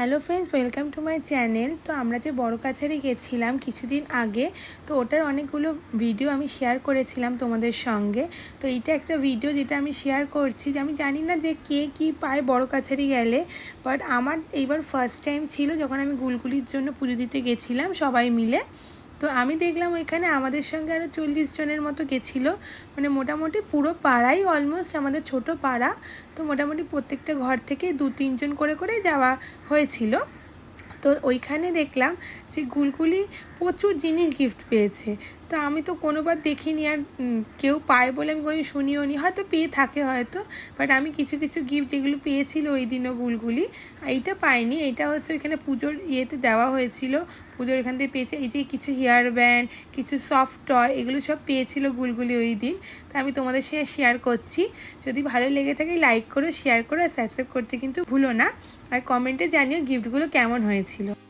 Hello friends welcome to my channel তো আমরা যে বড় কাছারি গেছিলাম কিছুদিন আগে, তো ওটার অনেকগুলো ভিডিও আমি শেয়ার করেছিলাম তোমাদের সঙ্গে। তো এইটা একটা ভিডিও যেটা আমি শেয়ার করছি যে আমি জানি না যে কে কি পায় বড় কাছারি গেলে বাট আমার এইবার ফার্স্ট টাইম ছিল যখন আমি গুলগুলির জন্য পুজো দিতে গেছিলাম সবাই মিলে। তো আমি দেখলাম ওইখানে আমাদের সঙ্গে আরও চল্লিশ জনের মতো গেছিল। মানে মোটামুটি পুরো পাড়াই অলমোস্ট আমাদের ছোট পাড়া। তো মোটামুটি প্রত্যেকটা ঘর থেকে দু তিনজন করে করে যাওয়া হয়েছিল। তো ওইখানে দেখলাম যে গুলগুলি প্রচুর জিনিস গিফট পেয়েছে। তো আমি তো কোনোবার দেখিনি আর কেউ পায় বলে আমি কোনো শুনিও নি। হয়তো পেয়ে থাকে হয়তো বাট আমি কিছু কিছু গিফট যেগুলো পেয়েছিল ওই দিনও গুলগুলি, এইটা পাইনি। এটা হচ্ছে ওইখানে পুজোর ইয়েতে দেওয়া হয়েছিল। পুজোর এখান থেকে পেয়েছে, এই যে কিছু হেয়ার ব্যান্ড কিছু সফট টয় এগুলো সব পেয়েছিল গুলগুলি ওই দিন। তো আমি তোমাদের সাথে শেয়ার করছি। যদি ভালো লেগে থাকে লাইক করো শেয়ার করো, আর সাবস্ক্রাইব করতে কিন্তু ভুলো না। আর কমেন্টে জানিও গিফটগুলো কেমন হয়েছিল